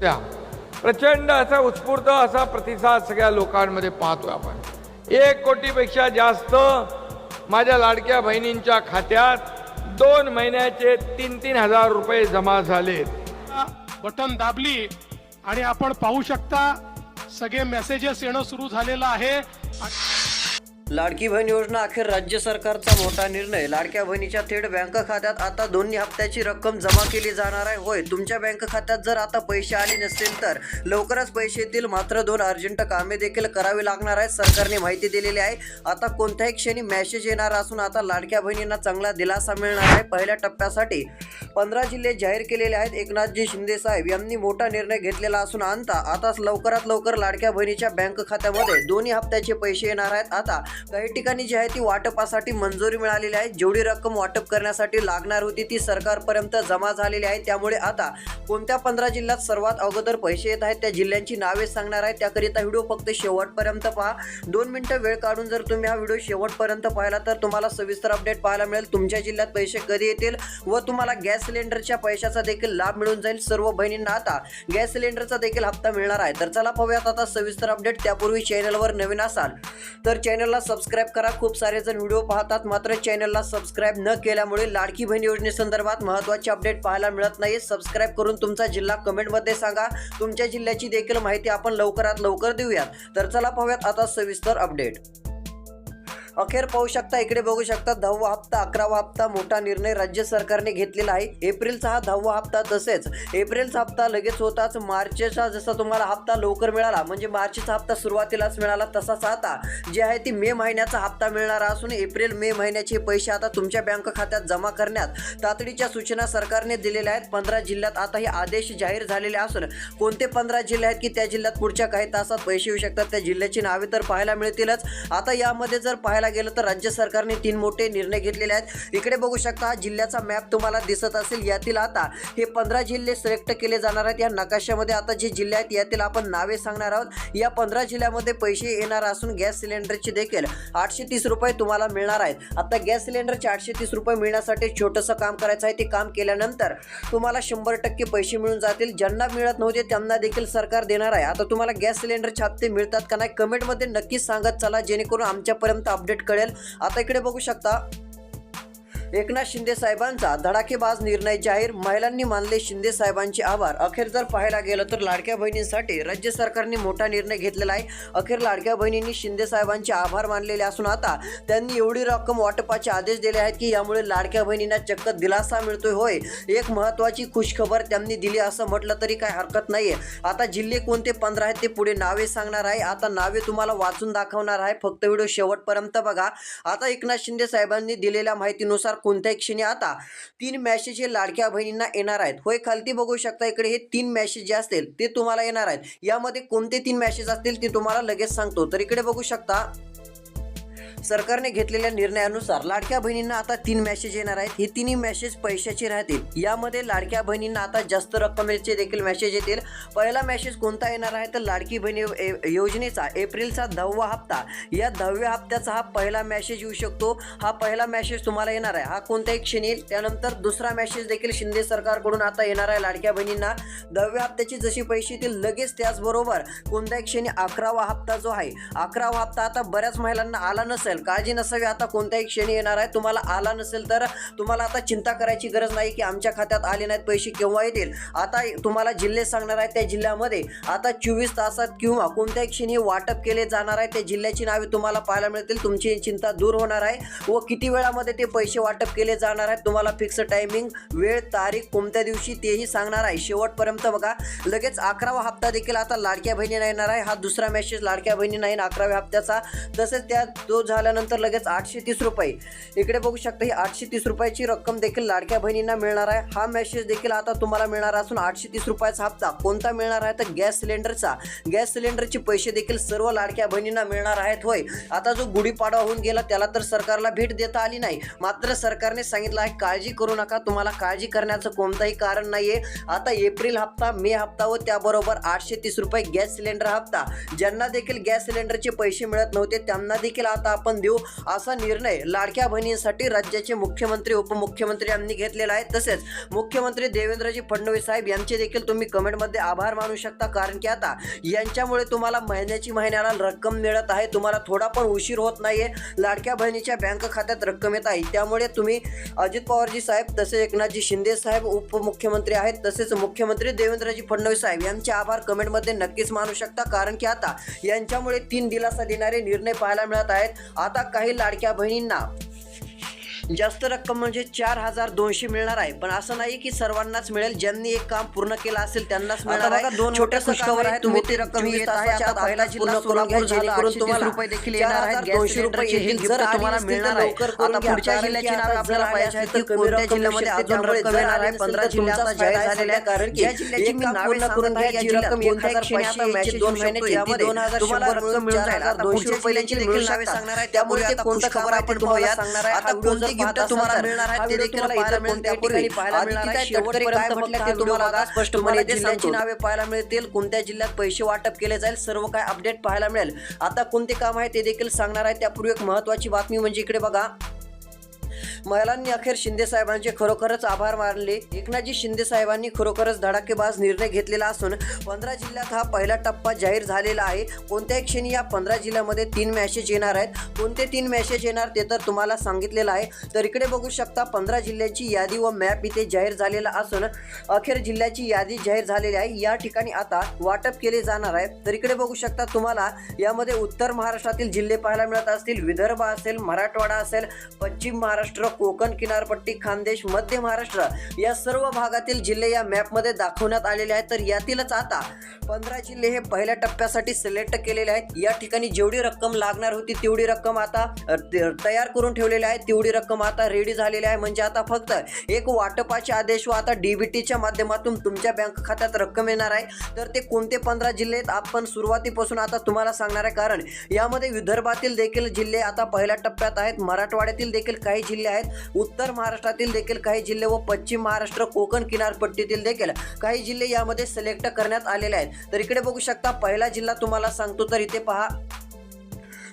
त्या प्रचंड असा उत्स्फूर्त असा प्रतिसाद सगळ्या लोकांमध्ये पाहतोय आपण. एक कोटीपेक्षा जास्त माझ्या लाडक्या बहिणींच्या खात्यात दोन महिन्याचे तीन तीन हजार रुपये जमा झालेत. बटन दाबली आणि आपण पाहू शकता सगळे मेसेजेस येणं सुरू झालेलं आहे. लाडकी बहीण योजना अखेर राज्य सरकारचा मोठा निर्णय. लाडक्या बहिणीच्या थेट बँक खात्यात आता दोन्ही हप्त्याची रक्कम जमा केली जाणार आहे. होय तुमच्या बँक खात्यात जर आता पैसे आले नसतील तर? लवकरच पैसे येतील मात्र दोन अर्जंट कामे देखील करावी लागणार आहेत. सरकारने माहिती दिलेली आहे. आता कोणत्याही क्षणी मेसेज येणार असून आता लाडक्या बहिणींना चांगला दिलासा मिळणार आहे. पहिल्या टप्प्यासाठी पंधरा जिल्हे जाहीर केलेले आहेत. एकनाथजी शिंदे साहेब यांनी मोठा निर्णय घेतलेला असून आणता आता लवकरात लवकर लाडक्या बहिणीच्या बँक खात्यामध्ये दोन्ही हप्त्याचे पैसे येणार आहेत. आता काही ठिकाणी जी आहे ती वाटपासाठी मंजुरी मिळालेली आहे. जेवढी रक्कम वाटप करण्यासाठी लागणार होती ती सरकारपर्यंत जमा झालेली आहे. त्यामुळे आता कोणत्या पंधरा जिल्ह्यात सर्वात अगोदर पैसे येत आहेत त्या जिल्ह्यांची नावे सांगणार आहे. त्याकरिता व्हिडिओ फक्त शेवटपर्यंत पहा. दोन मिनटं वेळ काढून जर तुम्ही हा व्हिडिओ शेवटपर्यंत पाहिला तर तुम्हाला सविस्तर अपडेट पाहायला मिळेल. तुमच्या जिल्ह्यात पैसे कधी येतील व तुम्हाला गॅस सिलेंडरच्या पैशाचा देखील लाभ मिळून जाईल. सर्व बहिणींना आता गॅस सिलेंडरचा देखील हप्ता मिळणार आहे. तर चला पाहूयात आता सविस्तर अपडेट. त्यापूर्वी चॅनलवर नवीन असाल तर चॅनलला सबस्क्राईब करा. खूप सारे जण व्हिडिओ पाहतात. मात्र चॅनलला सबस्क्राईब न केल्यामुळे लाडकी बहीण योजनेसंदर्भात महत्त्वाचे अपडेट पाहायला मिळत नाही सबस्क्राईब करून तुमचा जिल्हा कमेंटमध्ये सांगा. तुमच्या जिल्ह्याची देखील माहिती आपण लवकरात लवकर देऊयात. तर चला पाहूयात आता सविस्तर अपडेट अखेर पाहू शकता इकडे बघू शकता दहावा हप्ता अकरावा हप्ता मोठा निर्णय राज्य सरकारने घेतलेला आहे. एप्रिलचा हा दहावा हप्ता तसेच एप्रिलचा हप्ता लगेच होताच मार्चचा जसा तुम्हाला हप्ता लवकर मिळाला म्हणजे मार्चचा हप्ता सुरुवातीलाच मिळाला तसाच आता जे आहे ती मे महिन्याचा हप्ता मिळणार असून एप्रिल मे महिन्याचे पैसे आता तुमच्या बँक खात्यात जमा करण्यात तातडीच्या सूचना सरकारने दिलेल्या आहेत. पंधरा जिल्ह्यात आता हे आदेश जाहीर झालेले असून कोणते पंधरा जिल्हे आहेत की त्या जिल्ह्यात पुढच्या काही तासात पैसे येऊ शकतात त्या जिल्ह्याची नावे तर पाहायला मिळतीलच. आता यामध्ये जर पाहायला गेलं तर राज्य सरकारने तीन मोठे निर्णय घेतलेले आहेत. इकडे बघू शकता जिल्ह्याचा मॅप तुम्हाला दिसत असेल यातील आता हे पंधरा जिल्हे सिलेक्ट केले जाणार आहेत. या नकाशामध्ये आता जे जिल्हे आहेत यातील आपण नावे सांगणार आहोत. या पंधरा जिल्ह्यामध्ये पैसे येणार असून गॅस सिलेंडरचे देखील आठशे तीस रुपये तुम्हाला मिळणार आहेत. आता गॅस सिलेंडरचे आठशे तीस रुपये मिळण्यासाठी छोटंसं काम करायचं आहे. ते काम केल्यानंतर तुम्हाला शंभर टक्के पैसे मिळून जातील. ज्यांना मिळत नव्हते त्यांना देखील सरकार देणार आहे. आता तुम्हाला गॅस सिलेंडरचे हप्ते मिळतात का नाही कमेंटमध्ये नक्कीच सांगत चला. जेणेकरून आमच्यापर्यंत अपडेट कळेल. आता इकडे बघू शकता एकनाथ शिंदे साहेबांचा धडाकेबाज निर्णय जाहीर. महिलांनी मानले शिंदे साहेबांचे आभार. अखेर जर पाहायला गेलं तर लाडक्या बहिणींसाठी राज्य सरकारने मोठा निर्णय घेतलेला आहे. अखेर लाडक्या बहिणींनी शिंदे साहेबांचे आभार मानलेले असून आता त्यांनी एवढी रक्कम वाटपाचे आदेश दिले आहेत की यामुळे लाडक्या बहिणींना चक्क दिलासा मिळतोय होय. एक महत्वाची खुशखबर त्यांनी दिली असं म्हटलं तरी काय हरकत नाहीये. आता जिल्हे कोणते पंधरा आहेत ते पुढे नावे सांगणार आहे. आता नावे तुम्हाला वाचून दाखवणार आहे. फक्त व्हिडिओ शेवटपर्यंत बघा. आता एकनाथ शिंदे साहेबांनी दिलेल्या माहितीनुसार कोणत्याही क्षणी आता तीन मॅसेज हे लाडक्या बहिणींना येणार आहेत. होय खालती बघू शकता इकडे हे तीन मॅसेज जे असतील ते तुम्हाला येणार आहेत. यामध्ये कोणते तीन मॅसेज असतील ते तुम्हाला लगेच सांगतो. तर इकडे बघू शकता सरकारने घेतलेल्या निर्णयानुसार लाडक्या बहिणींना आता तीन मेसेज येणार आहेत. हे तिन्ही मेसेज पैशाचे राहतील. यामध्ये लाडक्या बहिणींना आता जास्त रक्कमेचे देखील मेसेज येतील. पहिला मेसेज कोणता येणार आहे? तर लाडकी बहिणी ए- योजनेचा एप्रिलचा दहावा हप्ता. या दहाव्या हप्त्याचा हा पहिला मेसेज येऊ शकतो. हा पहिला मेसेज तुम्हाला येणार आहे. हा कोणत्याही क्षणी. त्यानंतर दुसरा मेसेज देखील शिंदे सरकारकडून आता येणार आहे लाडक्या बहिणींना. दहाव्या हप्त्याची जशी पैसे येतील लगेच त्याचबरोबर कोणत्याही क्षणी अकरावा हप्ता जो आहे अकरावा हप्ता आता बऱ्याच महिलांना आला नसेल काळजी नसावी आता कोणत्याही क्षणी येणार आहे. तुम्हाला आला नसेल तर तुम्हाला आता चिंता करायची गरज नाही की आमच्या खात्यात आले नाहीत पैसे केव्हा येतील. आता तुम्हाला जिल्हे सांगणार आहे त्या जिल्ह्यामध्ये. आता चोवीस तासात किंवा कोणत्याही क्षणी वाटप केले जाणार आहे त्या जिल्ह्याची नावे तुम्हाला पाहायला मिळतील. तुमची चिंता दूर होणार आहे व किती वेळामध्ये ते पैसे वाटप केले जाणार आहेत तुम्हाला फिक्स टायमिंग वेळ तारीख कोणत्या दिवशी तेही सांगणार आहे. शेवटपर्यंत बघा लगेच अकरावा हप्ता देखील आता लाडक्या बहिणींना येणार आहे. हा दुसरा मेसेज लाडक्या बहिणींना येईन अकराव्या हप्त्याचा. तसेच त्या तो झाल्यानंतर लगेच आठशे तीस रुपये. इकडे बघू शकता ही आठशे तीस रुपयाची रक्कम देखील लाडक्या बहिणींना मिळणार आहे. हा मेसेज देखील आता तुम्हाला मिळणार असून आठशे तीस रुपयाचा हप्ता कोणता मिळणार आहे? तर गॅस सिलेंडरचा. गॅस सिलेंडरचे पैसे देखील सर्व लाडक्या बहिणींना मिळणार आहेत. होय. आता जो गुढीपाडवा होऊन गेला त्याला तर सरकारला भेट देता आली नाही. मात्र सरकारने सांगितलं आहे काळजी करू नका. तुम्हाला काळजी करण्याचं कोणतंही कारण नाहीये. आता एप्रिल हप्ता मे हप्ता व त्याबरोबर आठशे तीस रुपये गॅस सिलेंडर हप्ता. ज्यांना देखील गॅस सिलेंडरचे पैसे मिळत नव्हते त्यांना देखील आता आपण आपण देऊ असा निर्णय लाडक्या बहिणींसाठी राज्याचे मुख्यमंत्री उपमुख्यमंत्री यांनी घेतलेला आहे. तसेच मुख्यमंत्री देवेंद्रजी फडणवीस साहेब यांचे देखील तुम्ही कमेंटमध्ये आभार मानू शकता. कारण की आता यांच्यामुळे तुम्हाला महिन्याची महिन्याला रक्कम मिळत आहे. तुम्हाला थोडा पण उशीर होत नाहीये. लाडक्या बहिणीच्या बँक खात्यात रक्कम येत आहे. त्यामुळे तुम्ही अजित पवारजी साहेब तसेच एकनाथजी शिंदे साहेब उपमुख्यमंत्री आहेत. तसेच मुख्यमंत्री देवेंद्रजी फडणवीस साहेब यांचे आभार कमेंटमध्ये नक्कीच मानू शकता. कारण की आता यांच्यामुळे तीन दिलासा देणारे निर्णय पाहायला मिळत आहेत. आता काही लाडक्या बहिणींना जास्त रक्कम म्हणजे चार हजार दोनशे मिळणार आहे. पण असं नाही की सर्वांनाच मिळेल. ज्यांनी एक काम पूर्ण केलं असेल त्यांनाच मिळणार आहे. दोन छोट्या खुशखबर आहे तुम्ही ती रक्कम येत आहे. आता पहिला जिल्हा सोलापूर जेणेकरून तुम्हाला रुपये देखील येणार आहेत. दोनशे रुपये येतील. जर तुम्हाला मिळणार आहे. आता पुढच्या जिल्ह्याची नावे आपल्याला पाहिजे आहेत तर कोणत्या जिल्ह्यामध्ये अजून रक्कम येणार आहे पंधरा जिल्ह्याचा जाहीर झालेला आहे. कारण की जिल्ह्याची मी नावे पूर्ण करून घ्या जी रक्कम एक हजार याची दोन महिने यामध्ये दोन हजार तुम्हाला रक्कम मिळून जाईल आता दोनशे रुपयाची देखील नावे सांगणार आहे. त्यामुळे ते कोणतं खबर आपण पाहूया सांगणार आहे आता कोणती गिफ्ट तुम्हाला मिळणार आहे ते देखील पाहायला मिळेल त्या ठिकाणी पाहायला मिळणार आहे. शेवटपर्यंत म्हटलं ते तुम्हाला स्पष्टपणे जिल्ह्याची नावे पाहायला मिळतील कोणत्या जिल्ह्यात पैसे वाटप केले जाईल सर्व काय अपडेट पाहायला मिळेल. आता कोणते काम आहे ते देखील सांगणार आहे. त्यापूर्वी एक महत्वाची बातमी म्हणजे इकडे बघा. महिलांनी अखेर शिंदे साहेबांचे खरोखरच आभार मानले. एकनाथजी शिंदे साहेबांनी खरोखरच धडाकेबाज निर्णय घेतलेला असून पंधरा जिल्ह्यात हा पहिला टप्पा जाहीर झालेला आहे. कोणत्याही क्षणी या पंधरा जिल्ह्यामध्ये तीन मॅसेज येणार आहेत. कोणते तीन मॅसेज येणार ते तर तुम्हाला सांगितलेलं आहे. तर इकडे बघू शकता पंधरा जिल्ह्यांची यादी व मॅप इथे जाहीर झालेला असून अखेर जिल्ह्याची यादी जाहीर झालेली आहे. या ठिकाणी आता वाटप केले जाणार आहे. तर इकडे बघू शकता तुम्हाला यामध्ये उत्तर महाराष्ट्रातील जिल्हे पाहायला मिळत असतील. विदर्भ असेल मराठवाडा असेल पश्चिम महाराष्ट्र कोकण किनारपट्टी खानदेश मध्य महाराष्ट्र या सर्व भागातील जिल्हे या मॅपमध्ये दाखवण्यात आलेले आहेत. तर यातीलच आता पंधरा जिल्हे हे पहिल्या टप्प्यासाठी सिलेक्ट केलेले आहेत. या ठिकाणी जेवढी रक्कम लागणार होती तेवढी रक्कम आता त- तयार करून ठेवलेली आहे. तेवढी रक्कम आता रेडी झालेली आहे. म्हणजे आता फक्त एक वाटपाचे आदेश व आता डीबीटीच्या माध्यमातून तुमच्या बँक खात्यात रक्कम येणार आहे. तर ते कोणते पंधरा जिल्हे आहेत आपण सुरुवातीपासून आता तुम्हाला सांगणार आहे. कारण यामध्ये विदर्भातील देखील जिल्हे आता पहिल्या टप्प्यात आहेत. मराठवाड्यातील देखील काही जिल्हे आहेत. उत्तर महाराष्ट्रातील देखील काही जिल्हे व पश्चिम महाराष्ट्र कोकण किनारपट्टीतील देखील काही जिल्हे यामध्ये सिलेक्ट करण्यात आलेले आहेत. तर इकडे बघू शकता पहिला जिल्हा तुम्हाला सांगतो तर इथे पहा.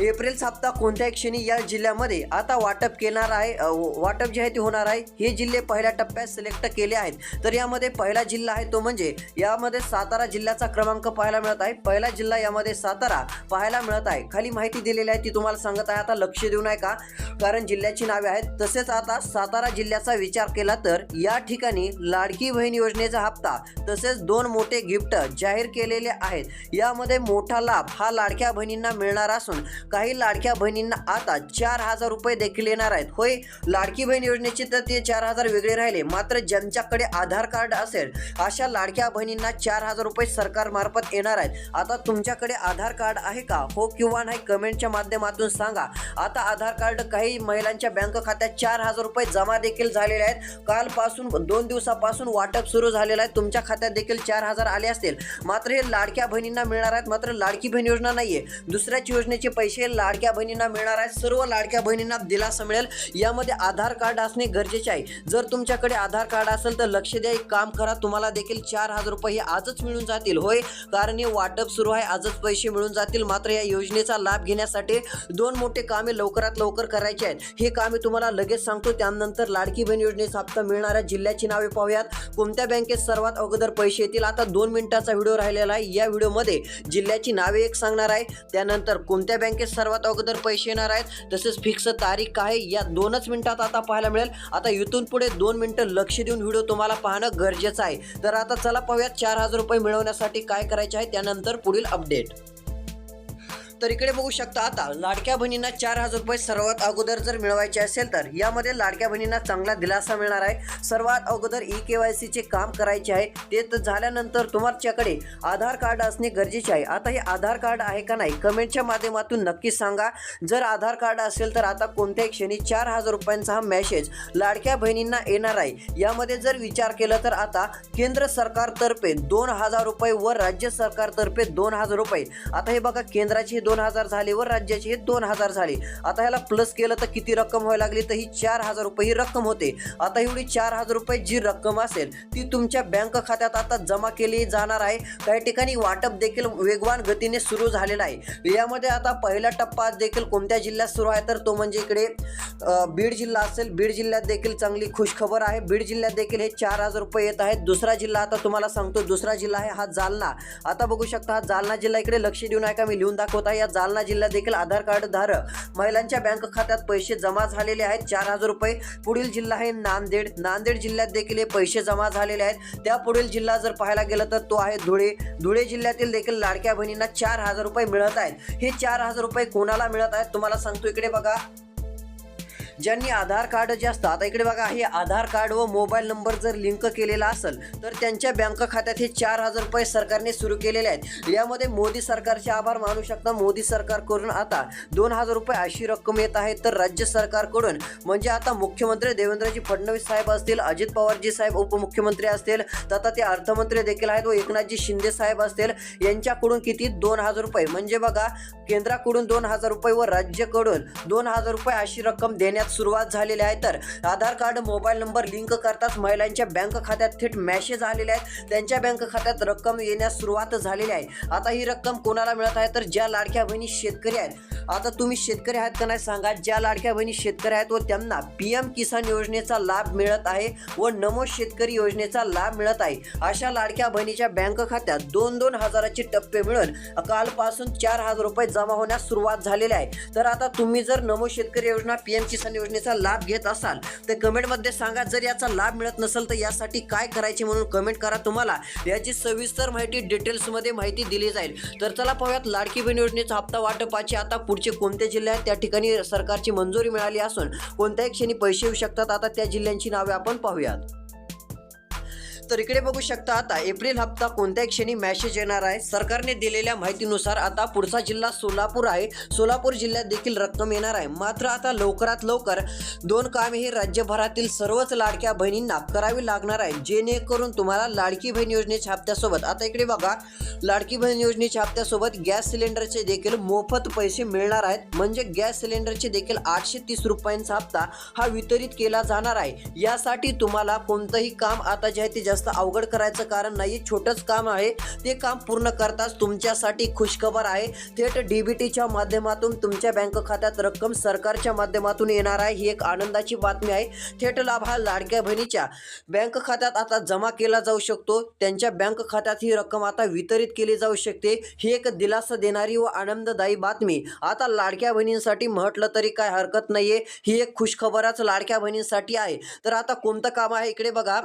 एप्रिल सप्ताह कोणत्याही क्षणी या जिल्ह्यामध्ये आता वाटप केणार आहे वाटप जे आहे ते होणार आहे. हे जिल्हे पहिल्या टप्प्यात सिलेक्ट केले आहेत. तर यामध्ये पहिला जिल्हा आहे तो म्हणजे यामध्ये सातारा जिल्ह्याचा क्रमांक पाहायला मिळत आहे. पहिला जिल्हा यामध्ये सातारा पाहायला मिळत आहे. खाली माहिती दिलेली आहे ती तुम्हाला सांगत आहे. आता लक्ष देऊ नये का कारण जिल्ह्याची नावे आहेत. तसेच आता सातारा जिल्ह्याचा विचार केला तर या ठिकाणी लाडकी बहीण योजनेचा हप्ता तसेच दोन मोठे गिफ्ट जाहीर केलेले आहेत. यामध्ये मोठा लाभ हा लाडक्या बहिणींना मिळणार असून काही लाडक्या बहिणींना आता चार हजार रुपये देखील येणार आहेत. होय लाडकी बहीण योजनेचे तर ते चार हजार वेगळे राहिले. मात्र ज्यांच्याकडे आधार कार्ड असेल अशा लाडक्या बहिणींना चार हजार रुपये सरकार मार्फत येणार आहेत. आता तुमच्याकडे आधार कार्ड आहे का? हो किंवा नाही कमेंटच्या माध्यमातून सांगा. आता आधार कार्ड काही महिलांच्या बँक खात्यात चार हजार रुपये जमा देखील झालेले आहेत. कालपासून दोन दिवसापासून वाटप सुरू झालेलं आहे. तुमच्या खात्यात देखील चार हजार आले असतील. मात्र हे लाडक्या बहिणींना मिळणार आहेत. मात्र लाडकी बहीण योजना नाहीये. दुसऱ्याच योजनेचे पैसे लाडक्या बहिणींना मिळणार आहे. सर्व लाडक्या बहिणींना दिलासा मिळेल. यामध्ये आधार कार्ड असणे गरजेचे आहे. जर तुमच्याकडे आधार कार्ड असेल तर लक्ष द्या. एक काम करा तुम्हाला देखील चार हजार रुपये हे आजच मिळून जातील. होय कारण हे वाटप सुरू आहे. आजच पैसे मिळून जातील. मात्र या योजनेचा लाभ घेण्यासाठी दोन मोठे कामे लवकरात लवकर करायचे आहेत. हे कामे तुम्हाला लगेच सांगतो. त्यानंतर लाडकी बहीण योजनेचा हप्ता मिळणाऱ्या जिल्ह्याची नावे पाहूयात. कोणत्या बँकेत सर्वात अगोदर पैसे येतील? आता दोन मिनिटाचा व्हिडिओ राहिलेला आहे. या व्हिडिओमध्ये जिल्ह्याची नावे एक सांगणार आहे. त्यानंतर कोणत्या बँकेत सर्वात अगोदर पैसे येणार आहेत. तसेच फिक्स तारीख काय या दोनच मिनिटात आता पाहायला मिळेल. आता इथून पुढे दोन मिनिटं लक्ष देऊन व्हिडिओ तुम्हाला पाहणं गरजेचं आहे. तर आता चला पाहूयात चार हजार रुपये मिळवण्यासाठी काय करायचे आहे त्यानंतर पुढील अपडेट तर इकडे बघू शकता आता लाडक्या बहिणींना चार हजार रुपये सर्वात अगोदर जर मिळवायचे असेल तर यामध्ये लाडक्या बहिणींना चांगला दिलासा मिळणार आहे. सर्वात अगोदर ई के वाय सीचे काम करायचे आहे. ते तर झाल्यानंतर तुमच्याकडे आधार कार्ड असणे गरजेचे आहे. आता हे आधार कार्ड आहे का नाही कमेंटच्या माध्यमातून नक्की सांगा. जर आधार कार्ड असेल तर आता कोणत्याही क्षणी चार हजार रुपयांचा हा मेसेज लाडक्या बहिणींना येणार आहे. यामध्ये जर विचार केला तर आता केंद्र सरकारतर्फे दोन हजार रुपये व राज्य सरकारतर्फे दोन हजार रुपये. आता हे बघा केंद्राचे दोन हजार झाले व राज्याचे हे दोन हजार झाले. आता ह्याला प्लस केलं तर किती रक्कम व्हायला लागली? तर ही चार हजार रुपये ही रक्कम होते. आता एवढी चार हजार रुपये जी रक्कम असेल ती तुमच्या बँक खात्यात आता जमा केली जाणार आहे. काही ठिकाणी वाटप देखील वेगवान गतीने सुरू झालेलं आहे. यामध्ये आता पहिला टप्पा देखील कोणत्या जिल्ह्यात सुरू आहे? तर तो म्हणजे इकडे बीड जिल्हा असेल बीड जिल्ह्यात देखील चांगली खुशखबर आहे. बीड जिल्ह्यात देखील हे चार हजार रुपये येत आहेत. दुसरा जिल्हा आता तुम्हाला सांगतो दुसरा जिल्हा आहे हा जालना. आता बघू शकता हा जालना जिल्हा इकडे लक्ष देऊन आहे का मी लिहून दाखवत आहे. या जालना जिल्ह्यात देखील आधार कार्ड धारक महिलांच्या बँक खात्यात पैसे जमा झालेले आहेत. चार हजार रुपये. पुढील जिल्हा आहे नांदेड. नांदेड जिल्ह्यात देखील हे पैसे जमा झालेले आहेत. त्या पुढील जिल्हा जर पाहायला गेलं तर तो आहे धुळे. धुळे जिल्ह्यातील देखील लाडक्या बहिणींना चार हजार रुपये मिळत आहेत. हे चार हजार रुपये कोणाला मिळत आहेत? तुम्हाला सांगतो इकडे बघा. ज्यांनी आधार कार्ड जे असतं आता इकडे बघा हे आधार कार्ड व मोबाईल नंबर जर लिंक केलेला असेल तर त्यांच्या बँक खात्यात हे चार हजार रुपये सरकारने सुरू केलेले आहेत. यामध्ये मोदी सरकारचे आभार मानू शकता. मोदी सरकारकडून आता दोन हजार रुपये अशी रक्कम येत आहे तर राज्य सरकारकडून. म्हणजे आता मुख्यमंत्री देवेंद्रजी फडणवीस साहेब असतील अजित पवारजी साहेब उपमुख्यमंत्री असतील तथा ते अर्थमंत्री देखील आहेत व एकनाथजी शिंदे साहेब असतील यांच्याकडून किती? दोन हजार रुपये. म्हणजे बघा केंद्राकडून दोन हजार रुपये व राज्याकडून दोन हजार रुपये अशी रक्कम देण्यात सुरुवात झालेली आहे. तर Aadhaar card mobile number link करताच महिलांच्या बँक खात्यात थेट मॅसेज आलेले आहेत. त्यांच्या बँक खात्यात रक्कम येण्यास सुरुवात झालेली आहे. आता ही रक्कम कोणाला मिळत आहे? तर ज्या लाडक्या बहिणी शेतकरी आहेत. आता तुम्ही शेतकरी आहात का नाही सांगा. ज्या लाडक्या बहिणी शेतकरी आहेत व त्यांना पी एम किसान योजनेचा लाभ मिळत आहे व नमो शेतकरी योजनेचा लाभ मिळत आहे. अशा लाडक्या बहिणीच्या बँक खात्यात दोन दोन हजाराचे टप्पे मिळून कालपासून चार हजार रुपये जमा होण्यास सुरुवात झालेली आहे. तर आता तुम्ही जर नमो शेतकरी योजना पी एम किसान योजनेचा लाभ घेत असाल तर कमेंटमध्ये सांगा. जर याचा लाभ मिळत नसेल तर यासाठी काय करायचे म्हणून कमेंट करा तुम्हाला. याची सविस्तर माहिती डिटेल्समध्ये माहिती दिली जाईल. तर चला पाहूयात लाडकी बहीण योजनेचा हप्ता वाटपाची आता पुढचे कोणते जिल्हे आहेत? त्या ठिकाणी सरकारची मंजुरी मिळाली असून कोणत्याही क्षणी पैसे येऊ शकतात. आता त्या जिल्ह्यांची नावे आपण पाहूयात. तर इकडे बघू शकता आता एप्रिल हप्ता कोणत्या क्षणी मॅसेज येणार आहे. सरकारने दिलेल्या माहितीनुसार आता पुढचा जिल्हा सोलापूर आहे. सोलापूर जिल्ह्यात देखील रक्कम येणार आहे. मात्र आता लवकरात लवकर दोन कामे ही राज्यभरातील सर्वच लाडक्या बहिणींना करावी लागणार आहे. जेणेकरून तुम्हाला लाडकी बहीण योजनेच्या हप्त्यासोबत आता इकडे बघा लाडकी बहीण योजनेच्या हप्त्यासोबत गॅस सिलेंडरचे देखील मोफत पैसे मिळणार आहेत. म्हणजे गॅस सिलेंडरचे देखील आठशे तीस रुपयांचा हप्ता हा वितरित केला जाणार आहे. यासाठी तुम्हाला कोणतंही काम आता जे आहे ते जास्त अवघड करायचं कारण नाही छोटंच काम आहे. ते काम पूर्ण करताच तुमच्यासाठी खुशखबर आहे. थेट डी बी टीच्या माध्यमातून तुमच्या बँक खात्यात रक्कम सरकारच्या माध्यमातून येणार आहे ही एक आनंदाची बातमी आहे. थेट लाभ हा लाडक्या बहिणीच्या बँक खात्यात आता जमा केला जाऊ शकतो. त्यांच्या बँक खात्यात ही रक्कम आता वितरित केली जाऊ शकते. ही एक दिलासा देणारी व आनंददायी बातमी. आता लाडक्या बहिणींसाठी म्हटलं तरी काय हरकत नाहीये. ही एक खुशखबरच लाडक्या बहिणींसाठी आहे. तर आता कोणतं काम आहे? इकडे बघा.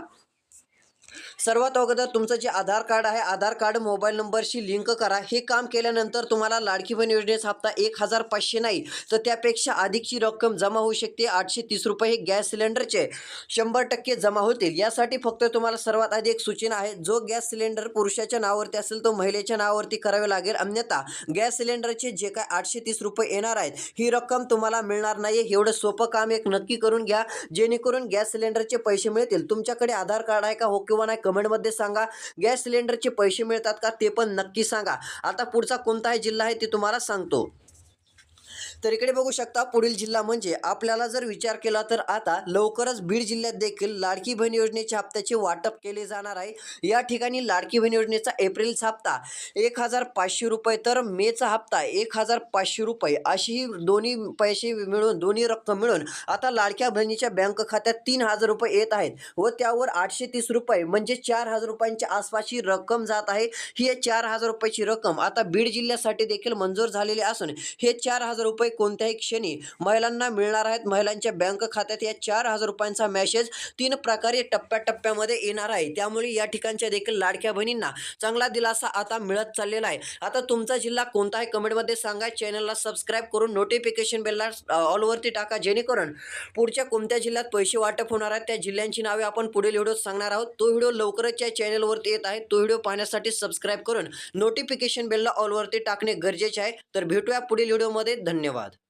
सर्वात अगोदर तुमचं जे आधार कार्ड आहे आधार कार्ड मोबाईल नंबरशी लिंक करा. हे काम केल्यानंतर तुम्हाला लाडकी बहीण योजनेचा हप्ता एक हजार पाचशे नाही तर त्यापेक्षा अधिकची रक्कम जमा होऊ शकते. आठशे तीस रुपये हे गॅस सिलेंडरचे शंभर टक्के जमा होतील. यासाठी फक्त तुम्हाला सर्वात आधी एक सूचना आहे जो गॅस सिलेंडर पुरुषाच्या नावावरती असेल तो महिलेच्या नावावरती करावे लागेल. अन्यथा गॅस सिलेंडरचे जे काय आठशे तीस रुपये येणार आहेत ही रक्कम तुम्हाला मिळणार नाही एवढं सोपं काम एक नक्की करून घ्या जेणेकरून गॅस सिलेंडरचे पैसे मिळतील. तुमच्याकडे आधार कार्ड आहे का हो किंवा आहे कमेंटमध्ये सांगा. गॅस सिलेंडरचे पैसे मिळतात का ते पण नक्की सांगा. आता पुढचा कोणता जिल्हा आहे ते तुम्हाला सांगतो. तर इकडे बघू शकता पुढील जिल्हा म्हणजे आपल्याला जर विचार केला तर आता लवकरच बीड जिल्ह्यात देखील लाडकी बहीण योजनेच्या हप्त्याचे वाटप केले जाणार आहे. या ठिकाणी लाडकी बहीण योजनेचा एप्रिलचा हप्ता एक हजार पाचशे रुपये तर मेचा हप्ता एक हजार पाचशे रुपये अशी ही दोन्ही पैसे मिळून दोन्ही रक्कम मिळून आता लाडक्या बहिणीच्या बँक खात्यात तीन हजार रुपये येत आहेत व त्यावर आठशे तीस रुपये म्हणजे चार हजार रुपयांच्या आसपासची रक्कम जात आहे. ही चार हजार रुपयाची रक्कम आता बीड जिल्ह्यासाठी देखील मंजूर झालेली असून हे चार हजार रुपये कोणत्याही क्षणी महिलांना मिळणार आहेत. महिलांच्या बँक खात्यात या चार हजार रुपयांचा मेसेज तीन प्रकारे टप्प्याटप्प्यामध्ये येणार आहे. त्यामुळे या ठिकाणच्या देखील लाडक्या बहिणींना चांगला दिलासा आता मिळत चाललेला आहे. आता तुमचा जिल्हा कोणता आहे कमेंटमध्ये सांगा. चॅनलला सबस्क्राईब करून नोटिफिकेशन बेलला ऑलवरती टाका. जेणेकरून पुढच्या कोणत्या जिल्ह्यात पैसे वाटप होणार आहेत त्या जिल्ह्यांची नावे आपण पुढील व्हिडिओत सांगणार आहोत. तो व्हिडिओ लवकरच या चॅनलवरती येत आहे. तो व्हिडिओ पाहण्यासाठी सबस्क्राईब करून नोटिफिकेशन बेलला ऑलवरती टाकणे गरजेचे आहे. तर भेटूया पुढील व्हिडिओमध्ये. धन्यवाद. धन्यवाद।